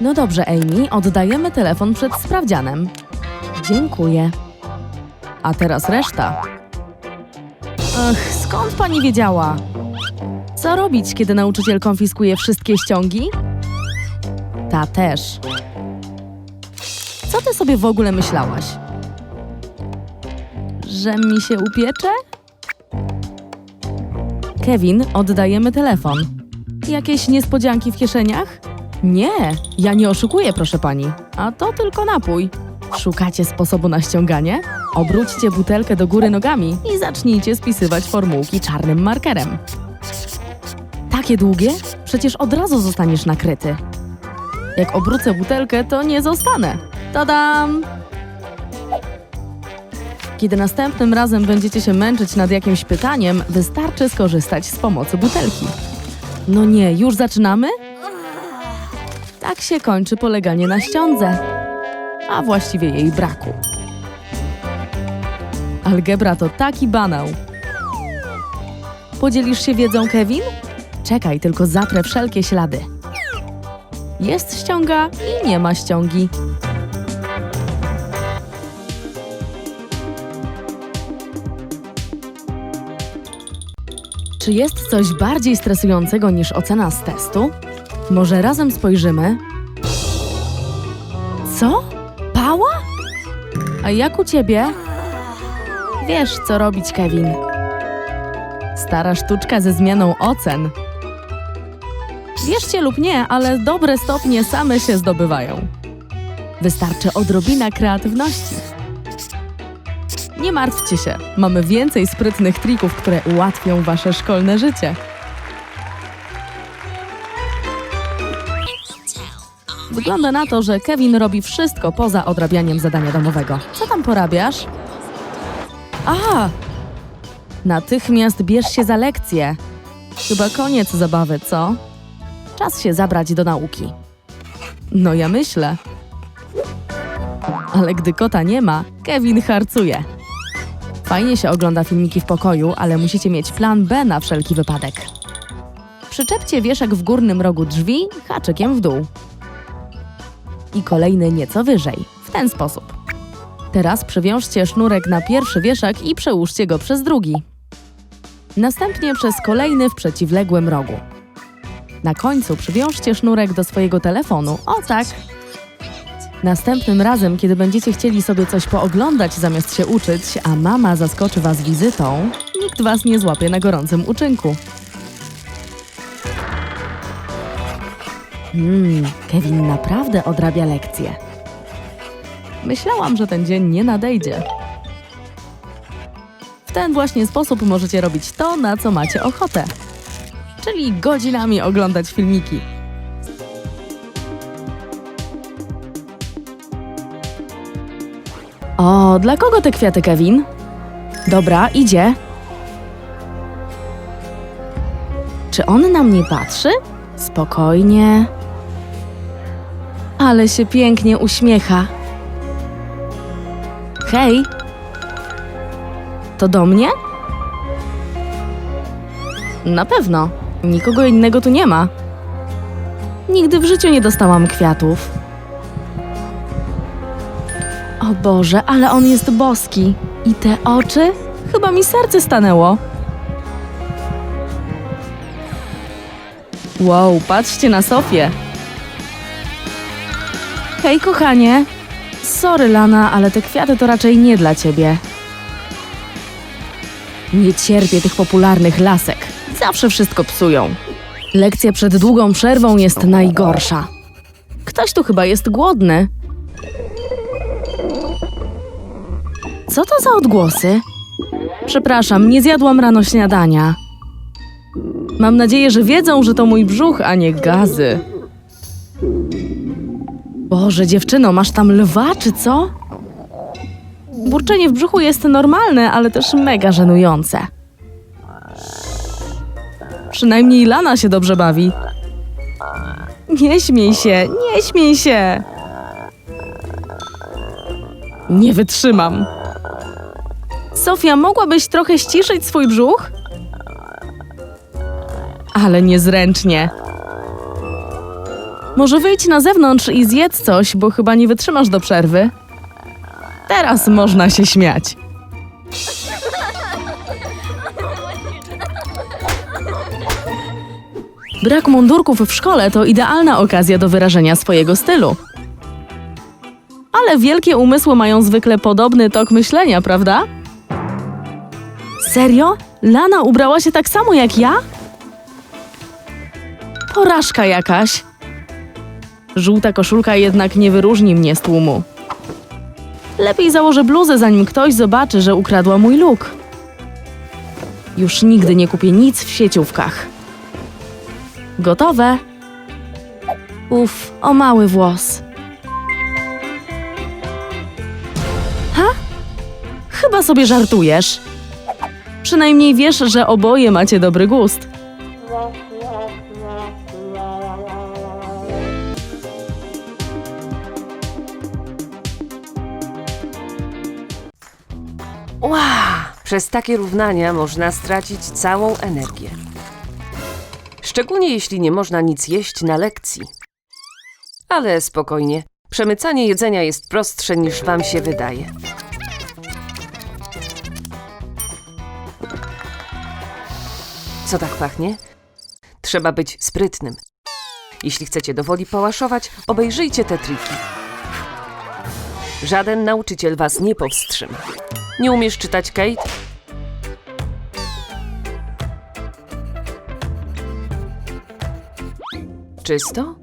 No dobrze, Amy, oddajemy telefon przed sprawdzianem. Dziękuję. A teraz reszta. Ach, skąd pani wiedziała? Co robić, kiedy nauczyciel konfiskuje wszystkie ściągi? Ta też. Co ty sobie w ogóle myślałaś? Że mi się upiecze? Kevin, oddajemy telefon. Jakieś niespodzianki w kieszeniach? Nie, ja nie oszukuję, proszę pani. A to tylko napój. Szukacie sposobu na ściąganie? Obróćcie butelkę do góry nogami i zacznijcie spisywać formułki czarnym markerem. Takie długie? Przecież od razu zostaniesz nakryty. Jak obrócę butelkę, to nie zostanę. Tadam! Kiedy następnym razem będziecie się męczyć nad jakimś pytaniem, wystarczy skorzystać z pomocy butelki. No nie, już zaczynamy? Tak się kończy poleganie na ściądze, a właściwie jej braku. Algebra to taki banał. Podzielisz się wiedzą, Kevin? Czekaj, tylko zatrę wszelkie ślady. Jest ściąga i nie ma ściągi. Czy jest coś bardziej stresującego niż ocena z testu? Może razem spojrzymy? Co? Pała? A jak u ciebie? Wiesz, co robić, Kevin. Stara sztuczka ze zmianą ocen. Wierzcie lub nie, ale dobre stopnie same się zdobywają. Wystarczy odrobina kreatywności. Nie martwcie się, mamy więcej sprytnych trików, które ułatwią wasze szkolne życie. Wygląda na to, że Kevin robi wszystko poza odrabianiem zadania domowego. Co tam porabiasz? A! Natychmiast bierz się za lekcję. Chyba koniec zabawy, co? Czas się zabrać do nauki. No ja myślę. Ale gdy kota nie ma, Kevin harcuje. Fajnie się ogląda filmiki w pokoju, ale musicie mieć plan B na wszelki wypadek. Przyczepcie wieszak w górnym rogu drzwi haczykiem w dół. I kolejny nieco wyżej, w ten sposób. Teraz przywiążcie sznurek na pierwszy wieszak i przełóżcie go przez drugi. Następnie przez kolejny w przeciwległym rogu. Na końcu przywiążcie sznurek do swojego telefonu, o tak. Następnym razem, kiedy będziecie chcieli sobie coś pooglądać zamiast się uczyć, a mama zaskoczy was wizytą, nikt was nie złapie na gorącym uczynku. Hmm, Kevin naprawdę odrabia lekcje. Myślałam, że ten dzień nie nadejdzie. W ten właśnie sposób możecie robić to, na co macie ochotę. Czyli godzinami oglądać filmiki. O, dla kogo te kwiaty, Kevin? Dobra, idzie. Czy on na mnie patrzy? Spokojnie. Ale się pięknie uśmiecha. Hej! To do mnie? Na pewno. Nikogo innego tu nie ma. Nigdy w życiu nie dostałam kwiatów. O Boże, ale on jest boski. I te oczy? Chyba mi serce stanęło. Wow, patrzcie na Sofię. Hej, kochanie. Sorry, Lana, ale te kwiaty to raczej nie dla ciebie. Nie cierpię tych popularnych lasek. Zawsze wszystko psują. Lekcja przed długą przerwą jest najgorsza. Ktoś tu chyba jest głodny. Co to za odgłosy? Przepraszam, nie zjadłam rano śniadania. Mam nadzieję, że wiedzą, że to mój brzuch, a nie gazy. Boże, dziewczyno, masz tam lwa, czy co? Burczenie w brzuchu jest normalne, ale też mega żenujące. Przynajmniej Lana się dobrze bawi. Nie śmiej się, nie śmiej się. Nie wytrzymam. Sofia, mogłabyś trochę ściszyć swój brzuch? Ale niezręcznie. Może wyjdź na zewnątrz i zjedz coś, bo chyba nie wytrzymasz do przerwy. Teraz można się śmiać. Brak mundurków w szkole to idealna okazja do wyrażenia swojego stylu. Ale wielkie umysły mają zwykle podobny tok myślenia, prawda? Serio? Lana ubrała się tak samo jak ja? Porażka jakaś. Żółta koszulka jednak nie wyróżni mnie z tłumu. Lepiej założę bluzę, zanim ktoś zobaczy, że ukradła mój look. Już nigdy nie kupię nic w sieciówkach. Gotowe? Uf, o mały włos. Ha? Chyba sobie żartujesz. Przynajmniej wiesz, że oboje macie dobry gust. Przez takie równania można stracić całą energię. Szczególnie jeśli nie można nic jeść na lekcji. Ale spokojnie, przemycanie jedzenia jest prostsze niż wam się wydaje. Co tak pachnie? Trzeba być sprytnym. Jeśli chcecie do woli pałaszować, obejrzyjcie te triki. Żaden nauczyciel was nie powstrzyma. Nie umiesz czytać, Kate? Czysto?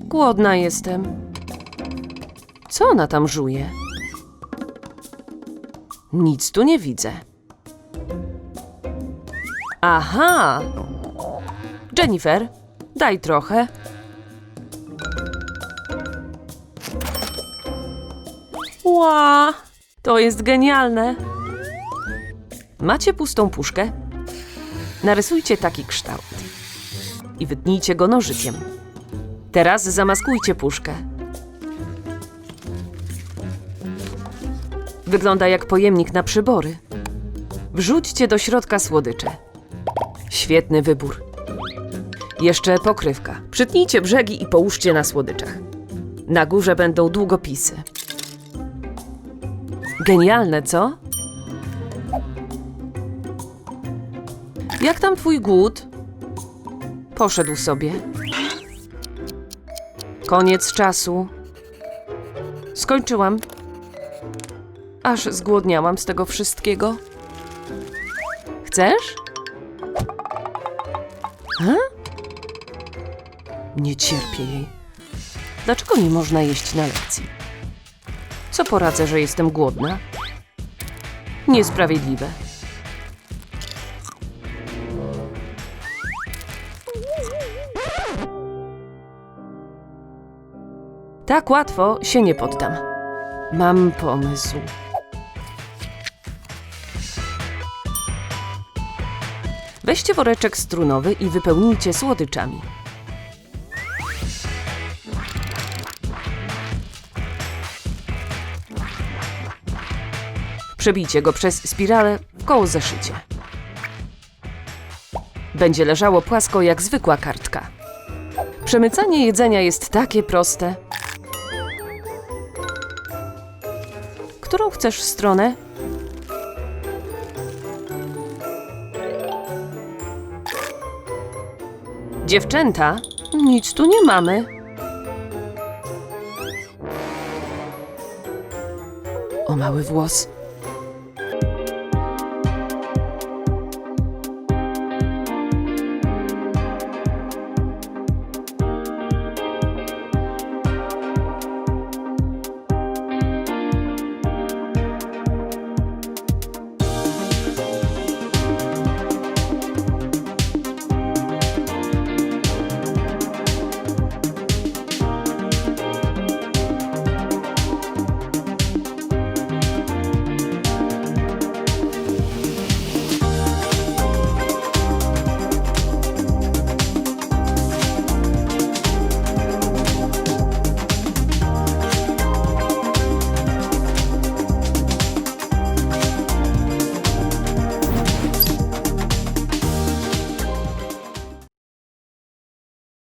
Głodna jestem. Co ona tam żuje? Nic tu nie widzę. Aha! Jennifer, daj trochę. Ła, to jest genialne. Macie pustą puszkę? Narysujcie taki kształt i wytnijcie go nożykiem. Teraz zamaskujcie puszkę. Wygląda jak pojemnik na przybory. Wrzućcie do środka słodycze. Świetny wybór. Jeszcze pokrywka. Przytnijcie brzegi i połóżcie na słodyczach. Na górze będą długopisy. Genialne, co? Jak tam twój głód? Poszedł sobie. Koniec czasu. Skończyłam. Aż zgłodniałam z tego wszystkiego. Chcesz? Ha? Nie cierpię jej. Dlaczego nie można jeść na lekcji? Co poradzę, że jestem głodna? Niesprawiedliwe. Tak łatwo się nie poddam. Mam pomysł. Weźcie woreczek strunowy i wypełnijcie słodyczami. Przebijcie go przez spiralę w koło zeszycie. Będzie leżało płasko jak zwykła kartka. Przemycanie jedzenia jest takie proste. Którą chcesz stronę? Dziewczęta, nic tu nie mamy. O mały włos.